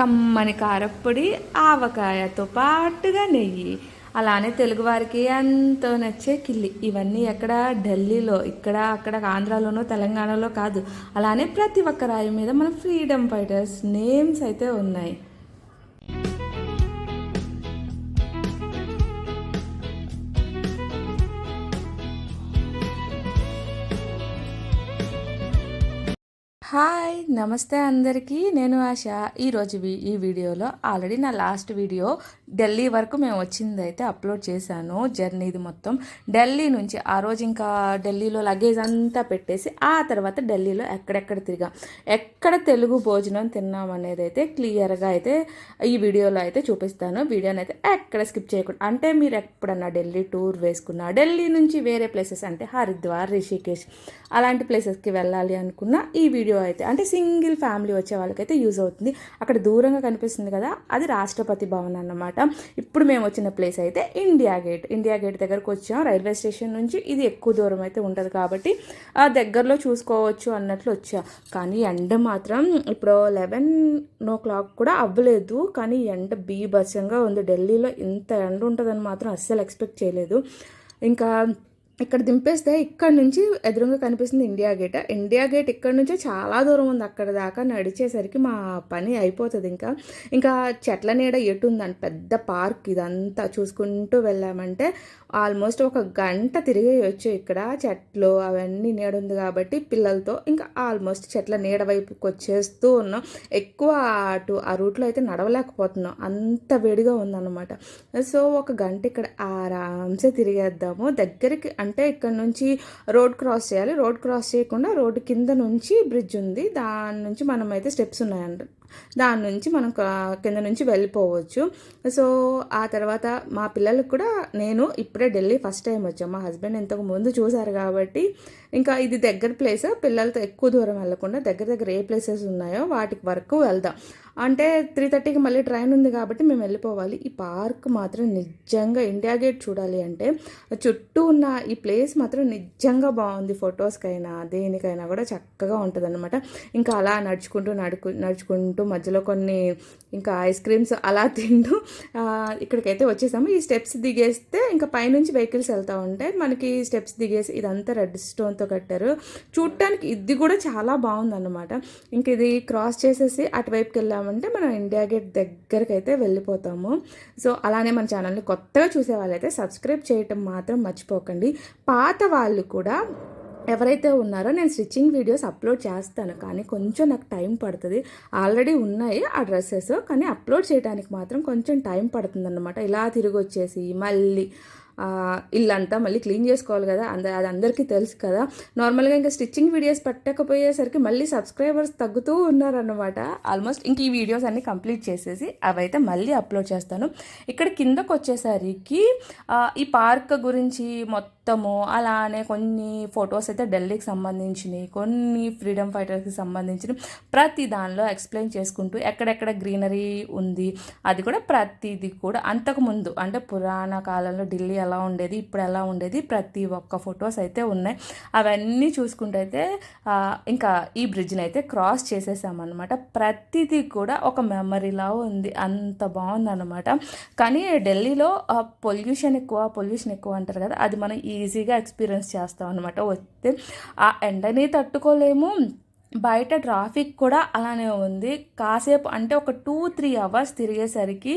కమ్మని కారప్పొడి ఆవకాయతో పాటుగా నెయ్యి. అలానే తెలుగువారికి ఎంతో నచ్చే కిల్లి. ఇవన్నీ ఎక్కడ ఢిల్లీలో ఇక్కడ అక్కడ ఆంధ్రాలోనో తెలంగాణలో కాదు. అలానే ప్రతి ఒక్క రాయి మీద మన ఫ్రీడమ్ ఫైటర్స్ నేమ్స్ అయితే ఉన్నాయి. హాయ్ నమస్తే అందరికీ. నేను ఆశ. ఈరోజు వీ- ఈ వీడియోలో ఆల్రెడీ నా లాస్ట్ వీడియో ఢిల్లీ వరకు మేము వచ్చింది అయితే అప్లోడ్ చేశాను. జర్నీది మొత్తం ఢిల్లీ నుంచి ఆ రోజు ఇంకా ఢిల్లీలో లగేజ్ అంతా పెట్టేసి ఆ తర్వాత ఢిల్లీలో ఎక్కడెక్కడ తిరిగాం. ఎక్కడ తెలుగు భోజనం తిన్నాం అనేది అయితే క్లియర్గా అయితే ఈ వీడియోలో అయితే చూపిస్తాను. వీడియోని అయితే ఎక్కడ స్కిప్ చేయకుండా అంటే మీరు ఎప్పుడన్నా ఢిల్లీ టూర్ వేసుకున్నా ఢిల్లీ నుంచి వేరే ప్లేసెస్ అంటే హరిద్వార్ రిషికేష్ అలాంటి ప్లేసెస్కి వెళ్ళాలి అనుకున్న ఈ వీడియో అయితే అంటే సింగిల్ ఫ్యామిలీ వచ్చే వాళ్ళకైతే యూజ్ అవుతుంది. అక్కడ దూరంగా కనిపిస్తుంది కదా అది రాష్ట్రపతి భవన్ అన్నమాట. ఇప్పుడు మేము వచ్చిన ప్లేస్ అయితే ఇండియా గేట్. ఇండియా గేట్ దగ్గరకు వచ్చాం. రైల్వే స్టేషన్ నుంచి ఇది ఎక్కువ దూరం అయితే ఉంటుంది కాబట్టి ఆ దగ్గరలో చూసుకోవచ్చు అన్నట్లు వచ్చా. కానీ ఎండ మాత్రం ఇప్పుడు లెవెన్ ఓ క్లాక్ కూడా అవ్వలేదు. కానీ ఎండ బీభత్సంగా ఉంది. ఢిల్లీలో ఇంత ఎండ ఉంటుందని మాత్రం అస్సలు ఎక్స్పెక్ట్ చేయలేదు. ఇంకా ఇక్కడ దింపేస్తే ఇక్కడ నుంచి ఎదురుగా కనిపిస్తుంది ఇండియా గేట్. ఇండియా గేట్ ఇక్కడ నుంచి చాలా దూరం ఉంది. అక్కడ దాకా నడిచేసరికి మా పని అయిపోతుంది ఇంకా. ఇంకా చెట్ల నీడ ఎటు ఉందని పెద్ద పార్క్ ఇదంతా చూసుకుంటూ వెళ్ళామంటే ఆల్మోస్ట్ ఒక గంట తిరిగేయచ్చు ఇక్కడ. చెట్లు అవన్నీ నీడ ఉంది కాబట్టి పిల్లలతో ఇంకా ఆల్మోస్ట్ చెట్ల నీడ వైపుకి వచ్చేస్తూ ఉన్నాం. ఎక్కువ అటు ఆ రూట్లో అయితే నడవలేకపోతున్నాం. అంత వేడిగా ఉందన్నమాట. సో ఒక గంట ఇక్కడ ఆరామ్సే తిరిగేద్దాము. దగ్గరికి అంటే ఇక్కడ నుంచి రోడ్ క్రాస్ చేయాలి. రోడ్ క్రాస్ చేయకుండా రోడ్డు కింద నుంచి బ్రిడ్జ్ ఉంది. దాని నుంచి మనం అయితే స్టెప్స్ ఉన్నాయండి దాని నుంచి మనం కింద నుంచి వెళ్ళిపోవచ్చు. సో ఆ తర్వాత మా పిల్లలకు కూడా నేను ఇప్పుడే ఢిల్లీ ఫస్ట్ టైం వచ్చాము మా హస్బెండ్ ఇంతకు ముందు చూశారు కాబట్టి ఇంకా ఇది దగ్గర ప్లేస్ పిల్లలతో ఎక్కువ దూరం వెళ్ళకుండా దగ్గర దగ్గర ఏ ప్లేసెస్ ఉన్నాయో వాటికి వరకు వెళ్దాం. అంటే త్రీ థర్టీకి మళ్ళీ ట్రైన్ ఉంది కాబట్టి మేము వెళ్ళిపోవాలి. ఈ పార్క్ మాత్రం నిజంగా ఇండియా గేట్ చూడాలి అంటే చుట్టూ ఉన్న ఈ ప్లేస్ మాత్రం నిజంగా బాగుంది. ఫొటోస్కైనా దేనికైనా కూడా చక్కగా ఉంటుంది అనమాట ఇంకా అలా నడుచుకుంటూ నడుకు నడుచుకుంటూ మధ్యలో కొన్ని ఇంకా ఐస్ క్రీమ్స్ అలా తింటూ ఇక్కడికైతే వచ్చేసాము. ఈ స్టెప్స్ దిగేస్తే ఇంకా పైనుంచి వెహికల్స్ వెళ్తూ ఉంటాయి మనకి స్టెప్స్ దిగేసి ఇదంతా రెడ్ స్టోన్తో కట్టారు. చూడటానికి ఇది కూడా చాలా బాగుందన్నమాట. ఇంక ఇది క్రాస్ చేసేసి అటువైపుకి వెళ్ళామంటే మనం ఇండియా గేట్ దగ్గరికి అయితే వెళ్ళిపోతాము. సో అలానే మన ఛానల్ని కొత్తగా చూసే వాళ్ళైతే సబ్స్క్రైబ్ చేయటం మాత్రం మర్చిపోకండి. పాత వాళ్ళు కూడా ఎవరైతే ఉన్నారో నేను స్టిచ్చింగ్ వీడియోస్ అప్లోడ్ చేస్తాను. కానీ కొంచెం నాకు టైం పడుతుంది. ఆల్రెడీ ఉన్నాయి ఆ డ్రెస్సెస్. కానీ అప్లోడ్ చేయడానికి మాత్రం కొంచెం టైం పడుతుందన్నమాట. ఇలా తిరిగి వచ్చేసి మళ్ళీ ఇల్లంతా మళ్ళీ క్లీన్ చేసుకోవాలి కదా. అంద అది అందరికీ తెలుసు కదా. నార్మల్గా ఇంకా స్టిచ్చింగ్ వీడియోస్ పెట్టకపోయేసరికి మళ్ళీ సబ్స్క్రైబర్స్ తగ్గుతూ ఉన్నారనమాట ఆల్మోస్ట్ ఇంక ఈ వీడియోస్ అన్ని కంప్లీట్ చేసేసి అవైతే మళ్ళీ అప్లోడ్ చేస్తాను. ఇక్కడ కిందకు వచ్చేసరికి ఈ పార్క్ గురించి మొత్తం మొత్తము అలానే కొన్ని ఫొటోస్ అయితే ఢిల్లీకి సంబంధించినవి కొన్ని ఫ్రీడమ్ ఫైటర్స్కి సంబంధించిన ప్రతి దానిలో ఎక్స్ప్లెయిన్ చేసుకుంటూ ఎక్కడెక్కడ గ్రీనరీ ఉంది అది కూడా ప్రతిది కూడా అంతకుముందు అంటే పురాణ కాలంలో ఢిల్లీ ఎలా ఉండేది ఇప్పుడు ఎలా ఉండేది ప్రతి ఒక్క ఫొటోస్ అయితే ఉన్నాయి. అవన్నీ చూసుకుంటే అయితే ఇంకా ఈ బ్రిడ్జ్ని అయితే క్రాస్ చేసేసామన్నమాట. ప్రతిదీ కూడా ఒక మెమరీలా ఉంది అంత బాగుందన్నమాట. కానీ ఢిల్లీలో పొల్యూషన్ ఎక్కువ పొల్యూషన్ ఎక్కువ అంటారు కదా అది మనం ఈజీగా ఎక్స్పీరియన్స్ చేస్తాం అనమాట వస్తే ఆ ఎండని తట్టుకోలేము. బయట ట్రాఫిక్ కూడా అలానే ఉంది. కాసేపు అంటే ఒక టూ త్రీ అవర్స్ తిరిగేసరికి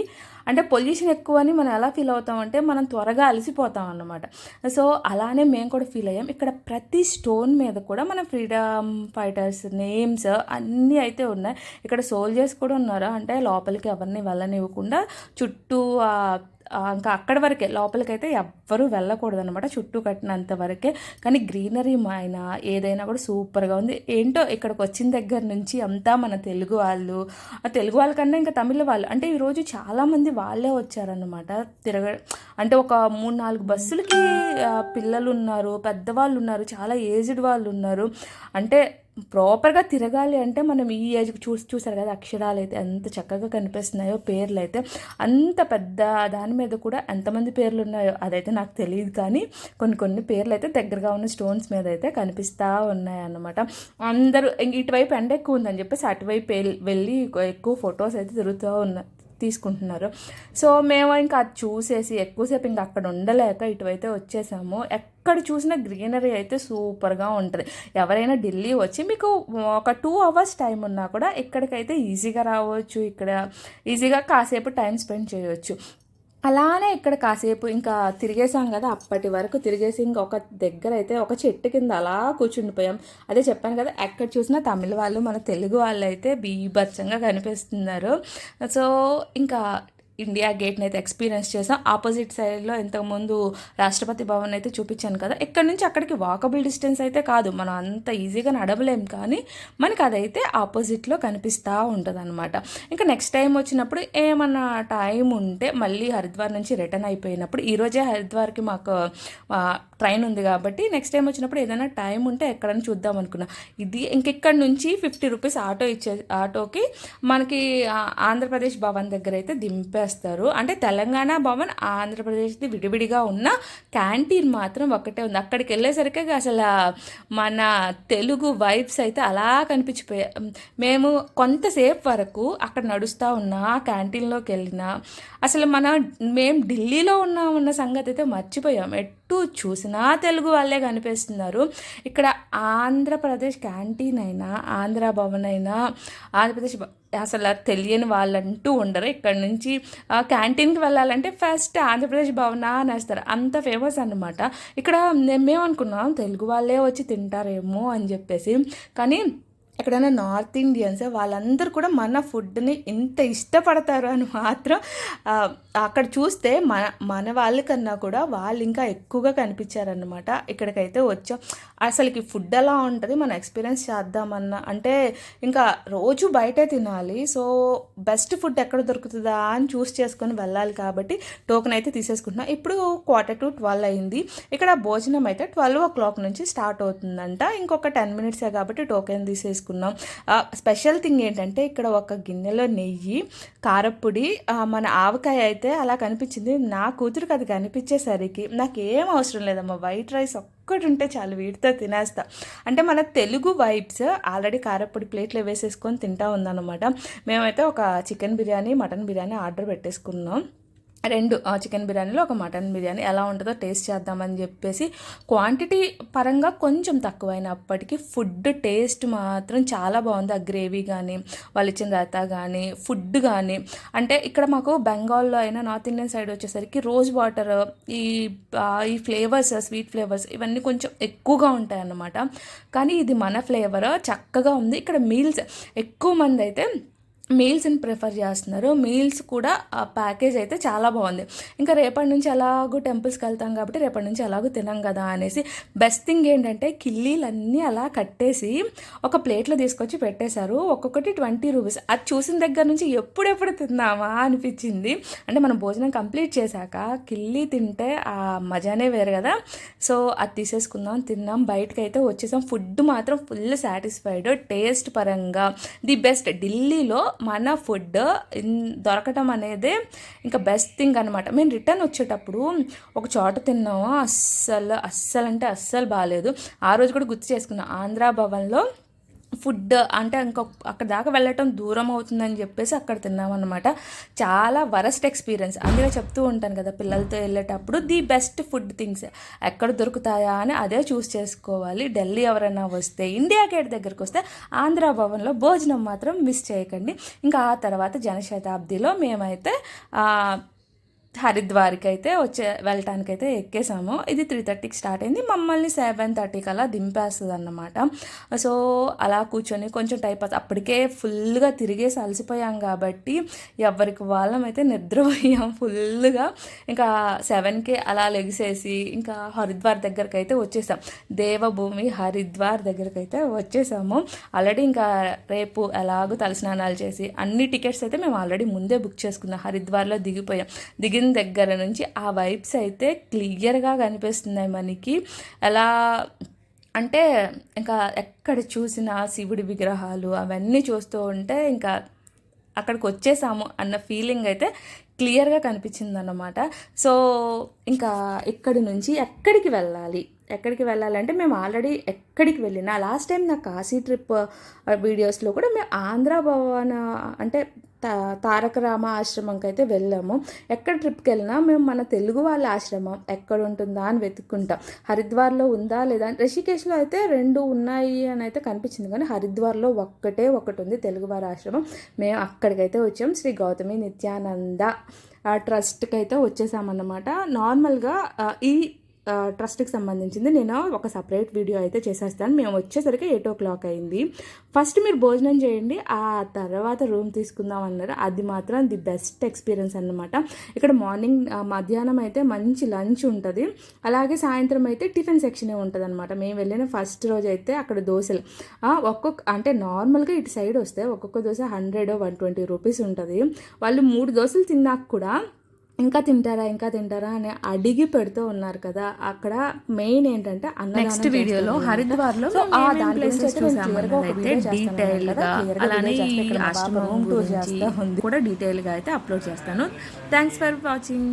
అంటే పొల్యూషన్ ఎక్కువ అని మనం ఎలా ఫీల్ అవుతామంటే మనం త్వరగా అలసిపోతాం అన్నమాట సో అలానే మేము కూడా ఫీల్ అయ్యాం. ఇక్కడ ప్రతి స్టోన్ మీద కూడా మన ఫ్రీడమ్ ఫైటర్స్ నేమ్స్ అన్నీ అయితే ఉన్నాయి. ఇక్కడ సోల్జర్స్ కూడా ఉన్నారు? అంటే లోపలికి ఎవరిని వెళ్ళనివ్వకుండా చుట్టూ ఆ, ఇంకా అక్కడి వరకే. లోపలికైతే ఎవ్వరూ వెళ్ళకూడదు అనమాట చుట్టూ కట్టినంత వరకే. కానీ గ్రీనరీ అయినా ఏదైనా కూడా సూపర్గా ఉంది. ఏంటో ఇక్కడికి వచ్చిన దగ్గర నుంచి అంతా మన తెలుగు వాళ్ళు ఆ తెలుగు వాళ్ళకన్నా ఇంకా తమిళ వాళ్ళు. అంటే ఈరోజు చాలామంది వాళ్ళే వచ్చారనమాట తిరగ అంటే ఒక మూడు నాలుగు బస్సులకి పిల్లలు ఉన్నారు పెద్దవాళ్ళు ఉన్నారు చాలా ఏజ్డ్ వాళ్ళు ఉన్నారు. అంటే ప్రాపర్గా తిరగాలి అంటే మనం ఈ ఏజ్కి చూసి చూసారు కదా అక్షరాలు అయితే ఎంత చక్కగా కనిపిస్తున్నాయో పేర్లు అయితే అంత పెద్ద దాని మీద కూడా ఎంతమంది పేర్లు ఉన్నాయో అదైతే నాకు తెలియదు కానీ కొన్ని కొన్ని పేర్లు అయితే దగ్గరగా ఉన్న స్టోన్స్ మీద అయితే కనిపిస్తూ ఉన్నాయన్నమాట. అందరూ ఇటువైపు ఎండ ఎక్కువ ఉందని చెప్పేసి అటువైపు వెళ్ళి ఎక్కువ ఫొటోస్ అయితే తిరుగుతూ ఉన్నాయి తీసుకుంటున్నారు. సో మేము ఇంకా అది చూసేసి ఎక్కువసేపు ఇంకా అక్కడ ఉండలేక ఇటువైతే వచ్చేసాము. ఎక్కడ చూసినా గ్రీనరీ అయితే సూపర్గా ఉంటుంది. ఎవరైనా ఢిల్లీ వచ్చి మీకు ఒక టూ అవర్స్ టైం ఉన్నా కూడా ఇక్కడికైతే ఈజీగా రావచ్చు. ఇక్కడ ఈజీగా కాసేపు టైం స్పెండ్ చేయవచ్చు అలానే ఇక్కడ కాసేపు ఇంకా తిరిగేసాం కదా అప్పటి వరకు తిరిగేసి ఇంకొక దగ్గర అయితే ఒక చెట్టు కింద అలా కూర్చుండిపోయాం. అదే చెప్పాను కదా ఎక్కడ చూసినా తమిళ వాళ్ళు మన తెలుగు వాళ్ళు అయితే బీభత్సంగా కనిపిస్తున్నారు. సో ఇంకా ఇండియా గేట్ని అయితే ఎక్స్పీరియన్స్ చేసాం ఆపోజిట్ సైడ్లో ఇంతకుముందు రాష్ట్రపతి భవన్ అయితే చూపించాను కదా. ఇక్కడ నుంచి అక్కడికి వాకబుల్ డిస్టెన్స్ అయితే కాదు. మనం అంత ఈజీగా నడవలేం కానీ మనకి అదైతే ఆపోజిట్లో కనిపిస్తూ ఉంటుంది అనమాట ఇంకా నెక్స్ట్ టైం వచ్చినప్పుడు ఏమన్నా టైం ఉంటే మళ్ళీ హరిద్వార్ నుంచి రిటర్న్ అయిపోయినప్పుడు ఈరోజే హరిద్వార్కి మాకు ట్రైన్ ఉంది కాబట్టి నెక్స్ట్ టైం వచ్చినప్పుడు ఏదైనా టైం ఉంటే ఎక్కడైనా చూద్దాం అనుకున్నా. ఇది ఇంకెక్కడి నుంచి ఫిఫ్టీ రూపీస్ ఆటో ఇచ్చే ఆటోకి మనకి ఆంధ్రప్రదేశ్ భవన్ దగ్గర అయితే దింపేస్తారు అంటే తెలంగాణ భవన్ ఆంధ్రప్రదేశ్ది విడివిడిగా ఉన్న క్యాంటీన్ మాత్రం ఒక్కటే ఉంది. అక్కడికి వెళ్ళేసరికి అసలు మన తెలుగు వైబ్స్ అయితే అలా కనిపించిపోయాయి. మేము కొంతసేపు వరకు అక్కడ నడుస్తూ ఉన్నా క్యాంటీన్లోకి వెళ్ళినా అసలు మన మేము ఢిల్లీలో ఉన్నామన్న సంగతి అయితే మర్చిపోయాం. ఎటు చూసినా తెలుగు వాళ్ళే కనిపిస్తున్నారు. ఇక్కడ ఆంధ్రప్రదేశ్ క్యాంటీన్ అయినా ఆంధ్ర భవన్ అయినా ఆంధ్రప్రదేశ్ అసలు తెలియని వాళ్ళంటూ ఉండరు. ఇక్కడ నుంచి క్యాంటీన్కి వెళ్ళాలంటే ఫస్ట్ ఆంధ్రప్రదేశ్ భవనా అనేస్తారు. అంత ఫేమస్ అనమాట ఇక్కడ మేమేమనుకున్నాం తెలుగు వాళ్ళే వచ్చి తింటారేమో అని చెప్పేసి. కానీ ఎక్కడైనా నార్త్ ఇండియన్స్ వాళ్ళందరూ కూడా మన ఫుడ్ని ఇంత ఇష్టపడతారు అని మాత్రం అక్కడ చూస్తే మన మన వాళ్ళకన్నా కూడా వాళ్ళు ఇంకా ఎక్కువగా కనిపించారనమాట ఇక్కడికైతే వచ్చాం. అసలుకి ఫుడ్ ఎలా ఉంటుంది? మనం ఎక్స్పీరియన్స్ చేద్దామన్నా. అంటే ఇంకా రోజు బయటే తినాలి. సో బెస్ట్ ఫుడ్ ఎక్కడ దొరుకుతుందా అని చూస్ చేసుకొని వెళ్ళాలి కాబట్టి టోకెన్ అయితే తీసేసుకుంటున్నాం. ఇప్పుడు క్వార్టర్ టు ట్వెల్వ్ అయింది. ఇక్కడ భోజనం అయితే ట్వెల్వ్ ఓ క్లాక్ నుంచి స్టార్ట్ అవుతుందంట. ఇంకొక టెన్ మినిట్సే కాబట్టి టోకెన్ తీసేసుకున్నాం ఆ, స్పెషల్ థింగ్ ఏంటంటే ఇక్కడ ఒక గిన్నెలో నెయ్యి కారప్పొడి మన ఆవకాయ అయితే అలా కనిపించింది. నా కూతురికి అది కనిపించేసరికి నాకు ఏం అవసరం లేదమ్మా వైట్ రైస్ ఒక్కటి ఉంటే చాలు వీటితో తినేస్తా. అంటే మన తెలుగు వైబ్స్ ఆల్రెడీ కారప్పొడి ప్లేట్లో వేసేసుకొని తింటా ఉందన్నమాట. మేమైతే ఒక chicken biryani mutton biryani order పెట్టేసుకున్నాం. రెండు చికెన్ బిర్యానీలో ఒక మటన్ బిర్యానీ. ఎలా ఉంటుందో టేస్ట్ చేద్దామని చెప్పేసి క్వాంటిటీ పరంగా కొంచెం తక్కువైనప్పటికీ ఫుడ్ టేస్ట్ మాత్రం చాలా బాగుంది. ఆ గ్రేవీ కానీ వాళ్ళు ఇచ్చిన రత కానీ ఫుడ్ కానీ అంటే ఇక్కడ మాకు బెంగాల్లో అయినా నార్త్ ఇండియన్ సైడ్ వచ్చేసరికి రోజ్ వాటర్ ఈ ఈ ఫ్లేవర్స్ స్వీట్ ఫ్లేవర్స్ ఇవన్నీ కొంచెం ఎక్కువగా ఉంటాయి అన్నమాట కానీ ఇది మన ఫ్లేవర్ చక్కగా ఉంది. ఇక్కడ మీల్స్ ఎక్కువ మంది అయితే మీల్స్ని ప్రిఫర్ చేస్తున్నారు. మీల్స్ కూడా ఆ ప్యాకేజ్ అయితే చాలా బాగుంది. ఇంకా రేపటి నుంచి ఎలాగో టెంపుల్స్కి వెళ్తాం కాబట్టి రేపటి నుంచి ఎలాగో తినాం కదా అనేసి బెస్ట్ థింగ్ ఏంటంటే కిల్లీలన్నీ అలా కట్టేసి ఒక ప్లేట్లో తీసుకొచ్చి పెట్టేశారు. ఒక్కొక్కటి ట్వంటీ రూపీస్ అది చూసిన దగ్గర నుంచి ఎప్పుడెప్పుడు తిందామా అనిపించింది. అంటే మనం భోజనం కంప్లీట్ చేశాక కిల్లీ తింటే ఆ మజానే వేరు కదా. సో అది తీసేసుకుందాం తిన్నాం. బయటకు అయితే వచ్చేసాం. ఫుడ్ మాత్రం ఫుల్ సాటిస్ఫైడ్ టేస్ట్ పరంగా ది బెస్ట్. ఢిల్లీలో మన ఫుడ్ దొరకటం అనేది ఇంకా బెస్ట్ థింగ్ అనమాట మేము రిటర్న్ వచ్చేటప్పుడు ఒక చోట తిన్నాము. అస్సలు అస్సలు అంటే అస్సలు బాగాలేదు ఆ రోజు కూడా గుర్తు చేసుకున్నాం. ఆంధ్రా భవన్లో ఫుడ్ అంటే ఇంకొక అక్కడ దాకా వెళ్ళటం దూరం అవుతుందని చెప్పేసి అక్కడ తిన్నామన్నమాట. చాలా వరస్ట్ ఎక్స్పీరియన్స్. అందుకే చెప్తూ ఉంటాను కదా పిల్లలతో వెళ్ళేటప్పుడు ది బెస్ట్ ఫుడ్ థింగ్స్ ఎక్కడ దొరుకుతాయా అని అదే చూస్ చేసుకోవాలి. ఢిల్లీ ఎవరైనా వస్తే ఇండియా గేట్ దగ్గరికి వస్తే ఆంధ్ర భవన్లో భోజనం మాత్రం మిస్ చేయకండి. ఇంకా ఆ తర్వాత జనశతాబ్దిలో మేమైతే హరిద్వార్కి అయితే వచ్చే వెళ్ళటానికి అయితే ఎక్కేసాము. ఇది త్రీ థర్టీకి స్టార్ట్ అయింది. మమ్మల్ని సెవెన్ థర్టీకి అలా దింపేస్తుంది అన్నమాట సో అలా కూర్చొని కొంచెం టైప్ అప్పటికే ఫుల్గా తిరిగేసి అలసిపోయాం కాబట్టి ఎవరికి వాళ్ళం అయితే నిద్రపోయాం ఫుల్గా ఇంకా సెవెన్కి అలా లెగిసేసి ఇంకా హరిద్వార్ దగ్గరికి అయితే వచ్చేసాం. దేవభూమి హరిద్వార్ దగ్గరికి అయితే వచ్చేసాము. ఆల్రెడీ ఇంకా రేపు ఎలాగో తలస్నానాలు చేసి అన్ని టికెట్స్ అయితే మేము ఆల్రెడీ ముందే బుక్ చేసుకున్నాం హరిద్వార్లో దిగిపోయాం. దిగిన దగ్గర నుంచి ఆ వైబ్స్ అయితే క్లియర్గా కనిపిస్తున్నాయి మనకి. ఎలా అంటే ఇంకా ఎక్కడ చూసినా శివుడి విగ్రహాలు అవన్నీ చూస్తూ ఉంటే ఇంకా అక్కడికి వచ్చేసాము అన్న ఫీలింగ్ అయితే క్లియర్గా కనిపించింది అన్నమాట సో ఇంకా ఇక్కడి నుంచి ఎక్కడికి వెళ్ళాలి? ఎక్కడికి వెళ్ళాలంటే మేము ఆల్రెడీ ఎక్కడికి వెళ్ళినా లాస్ట్ టైం నా కాశీ ట్రిప్ వీడియోస్లో కూడా మేము ఆంధ్ర భవన్ అంటే తారక రామ ఆశ్రమంకి అయితే వెళ్ళాము. ఎక్కడ ట్రిప్కి వెళ్ళినా మేము మన తెలుగు వాళ్ళ ఆశ్రమం. ఎక్కడ ఉంటుందా అని వెతుక్కుంటాం. హరిద్వార్లో ఉందా లేదా రిషికేశ్లో అయితే రెండు ఉన్నాయి అని అయితే కనిపించింది. కానీ హరిద్వార్లో ఒక్కటే ఒకటి ఉంది తెలుగువారి ఆశ్రమం. మేము అక్కడికైతే వచ్చాం. శ్రీ గౌతమి నిత్యానంద ట్రస్ట్కి అయితే వచ్చేసామన్నమాట. నార్మల్గా ఈ ట్రస్ట్కి సంబంధించింది. నేను ఒక సపరేట్ వీడియో అయితే చేసేస్తాను. మేము వచ్చేసరికి ఎయిట్ ఓ క్లాక్ అయింది. ఫస్ట్ మీరు భోజనం చేయండి. ఆ తర్వాత రూమ్ తీసుకుందాం అన్నారు. అది మాత్రం ది బెస్ట్ ఎక్స్పీరియన్స్ అన్నమాట. ఇక్కడ మార్నింగ్ మధ్యాహ్నం అయితే మంచి లంచ్ ఉంటుంది. అలాగే సాయంత్రం అయితే టిఫిన్ సెక్షనే ఉంటుంది అనమాట మేము వెళ్ళిన ఫస్ట్ రోజు అయితే అక్కడ దోశలు. ఒక్కొక్క అంటే నార్మల్గా ఇటు సైడ్ వస్తే ఒక్కొక్క dosa hundred one twenty rupees ఉంటుంది. వాళ్ళు మూడు దోశలు తిన్నాక కూడా ఇంకా తింటారా ఇంకా తింటారా అని అడిగి పెడుతూ ఉన్నారు కదా అక్కడ మెయిన్ ఏంటంటే నెక్స్ట్ వీడియోలో హరిద్వార్లో ప్లేసెస్ చూసామన్నదైతే డీటెయిల్గా అలానే ఈ ఆశ్రమం గురించి కూడా డీటెయిల్గా అయితే అప్లోడ్ చేస్తాను. Thanks for watching